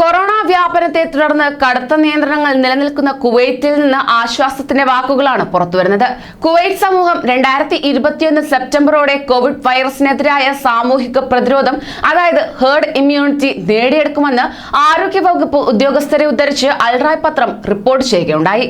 Corona വ്യാപനത്തെ തുടർന്ന് കടുത്ത നിയന്ത്രണങ്ങൾ നിലനിൽക്കുന്ന കുവൈറ്റിൽ നിന്ന് ആശ്വാസത്തിന്റെ വാക്കുകളാണ് പുറത്തുവരുന്നത്. കുവൈറ്റ് സമൂഹം രണ്ടായിരത്തി ഇരുപത്തിയൊന്ന് സെപ്റ്റംബറോടെ കോവിഡ് വൈറസിനെതിരായ സാമൂഹിക പ്രതിരോധം അതായത് ഹേർഡ് ഇമ്മ്യൂണിറ്റി നേടിയെടുക്കുമെന്ന് ആരോഗ്യവകുപ്പ് ഉദ്യോഗസ്ഥരെ ഉദ്ധരിച്ച് അൽറായ് പത്രം റിപ്പോർട്ട് ചെയ്യുകയുണ്ടായി.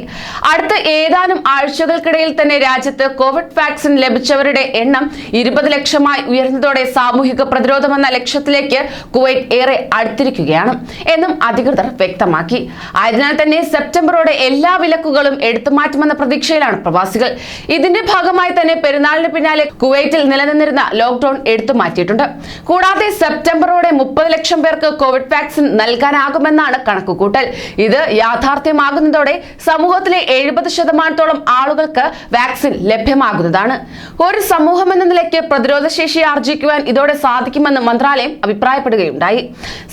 അടുത്ത ഏതാനും ആഴ്ചകൾക്കിടയിൽ തന്നെ രാജ്യത്ത് കോവിഡ് വാക്സിൻ ലഭിച്ചവരുടെ എണ്ണം ഇരുപത് ലക്ഷമായി ഉയർന്നതോടെ സാമൂഹിക പ്രതിരോധം എന്ന ലക്ഷ്യത്തിലേക്ക് കുവൈറ്റ് ഏറെ അടുത്തിരിക്കുകയാണ്. എന്നും അധികൃതർ വ്യക്തമാക്കി. ആയതിനാൽ തന്നെ സെപ്റ്റംബറോടെ എല്ലാ വിലക്കുകളും എടുത്തുമാറ്റുമെന്ന പ്രതീക്ഷയിലാണ് പ്രവാസികൾ. ഇതിന്റെ ഭാഗമായി തന്നെ പെരുന്നാളിന് പിന്നാലെ കുവൈറ്റിൽ നിലനിന്നിരുന്ന ലോക്ഡൌൺ എടുത്തുമാറ്റിയിട്ടുണ്ട് കൂടാതെ സെപ്റ്റംബറോടെ മുപ്പത് ലക്ഷം പേർക്ക് കോവിഡ് വാക്സിൻ നൽകാനാകുമെന്നാണ് കണക്കുകൂട്ടൽ. ഇത് യാഥാർത്ഥ്യമാകുന്നതോടെ സമൂഹത്തിലെ എഴുപത് ശതമാനത്തോളം ആളുകൾക്ക് വാക്സിൻ ലഭ്യമാകുന്നതാണ്. ഒരു സമൂഹം എന്ന നിലയ്ക്ക് പ്രതിരോധശേഷി ആർജിക്കുവാൻ ഇതോടെ സാധിക്കുമെന്ന് മന്ത്രാലയം അഭിപ്രായപ്പെടുകയുണ്ടായി.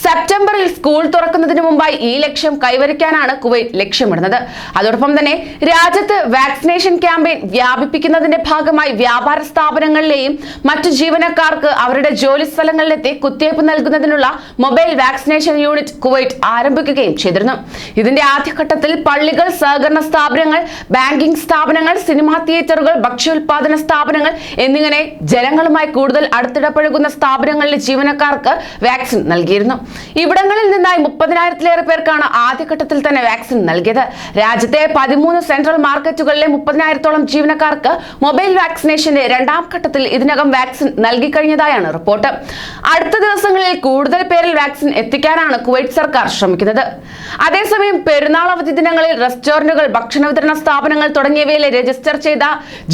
സെപ്റ്റംബറിൽ സ്കൂൾ തുറക്കുന്നതിന് മുമ്പായി ഈ ലക്ഷ്യം കൈവരിക്കാനാണ് കുവൈറ്റ് ലക്ഷ്യമിടുന്നത്. അതോടൊപ്പം തന്നെ രാജ്യത്ത് വാക്സിനേഷൻ ക്യാമ്പയിൻ വ്യാപിപ്പിക്കുന്നതിന്റെ ഭാഗമായി വ്യാപാര സ്ഥാപനങ്ങളിലെയും മറ്റു ജീവനക്കാർക്ക് അവരുടെ ജോലി സ്ഥലങ്ങളിലെത്തി കുത്തിവയ്പ് നൽകുന്നതിനുള്ള മൊബൈൽ വാക്സിനേഷൻ യൂണിറ്റ് കുവൈറ്റ് ആരംഭിക്കുകയും ചെയ്തിരുന്നു. ഇതിന്റെ ആദ്യഘട്ടത്തിൽ പള്ളികൾ സഹകരണ സ്ഥാപനങ്ങൾ ബാങ്കിംഗ് സ്ഥാപനങ്ങൾ സിനിമാ തിയേറ്ററുകൾ ഭക്ഷ്യോൽപാദന സ്ഥാപനങ്ങൾ എന്നിങ്ങനെ ജനങ്ങളുമായി കൂടുതൽ അടുത്തിടപഴകുന്ന സ്ഥാപനങ്ങളിലെ ജീവനക്കാർക്ക് വാക്സിൻ നൽകിയിരുന്നു. ഇവിടങ്ങളിൽ നിന്നായി മുപ്പതിനായിരത്തിലേറെ പേർക്കാണ് ആദ്യഘട്ടത്തിൽ തന്നെ വാക്സിൻ നൽകിയത്. രാജ്യത്തെ പതിമൂന്ന് സെൻട്രൽ മാർക്കറ്റുകളിലെ മുപ്പതിനായിരത്തോളം ജീവനക്കാർക്ക് മൊബൈൽ വാക്സിനേഷന്റെ രണ്ടാം ഘട്ടത്തിൽ ഇതിനകം വാക്സിൻ നൽകിക്കഴിഞ്ഞതായാണ് റിപ്പോർട്ട്. അടുത്ത ദിവസങ്ങളിൽ കൂടുതൽ പേരിൽ വാക്സിൻ എത്തിക്കാനാണ് കുവൈറ്റ് സർക്കാർ ശ്രമിക്കുന്നത്. അതേസമയം പെരുന്നാൾ അവധി ദിനങ്ങളിൽ റെസ്റ്റോറന്റുകൾ ഭക്ഷണ വിതരണ സ്ഥാപനങ്ങൾ തുടങ്ങിയവയിലെ രജിസ്റ്റർ ചെയ്ത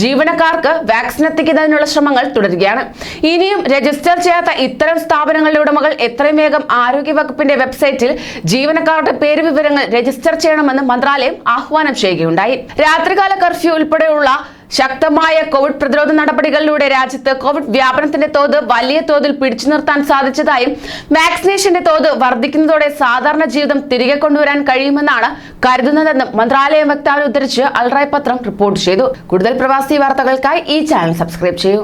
ജീവനക്കാർക്ക് വാക്സിൻ എത്തിക്കുന്നതിനുള്ള ശ്രമങ്ങൾ തുടരുകയാണ്. ഇനിയും രജിസ്റ്റർ ചെയ്യാത്ത ഇത്തരം സ്ഥാപനങ്ങളുടെ ഉടമകൾ എത്രയും വേഗം ആരോഗ്യവകുപ്പിന്റെ വെബ്സൈറ്റിൽ ജീവനക്കാരുടെ പേര് വിവരങ്ങൾ രജിസ്റ്റർ ചെയ്യണമെന്ന് മന്ത്രാലയം ആഹ്വാനം ചെയ്യുകയുണ്ടായി. രാത്രികാല കർഫ്യൂ ഉൾപ്പെടെയുള്ള ശക്തമായ കോവിഡ് പ്രതിരോധ നടപടികളിലൂടെ രാജ്യത്ത് കോവിഡ് വ്യാപനത്തിന്റെ തോത് വലിയ തോതിൽ പിടിച്ചു നിർത്താൻ സാധിച്ചതായും വാക്സിനേഷന്റെ തോത് വർദ്ധിക്കുന്നതോടെ സാധാരണ ജീവിതം തിരികെ കൊണ്ടുവരാൻ കഴിയുമെന്നാണ് കരുതുന്നതെന്നും മന്ത്രാലയം വക്താവ് ഉദ്ധരിച്ച് അൽറായ് പത്രം റിപ്പോർട്ട് ചെയ്തു. കൂടുതൽ പ്രവാസി വാർത്തകൾക്കായി ഈ ചാനൽ സബ്സ്ക്രൈബ് ചെയ്യൂ.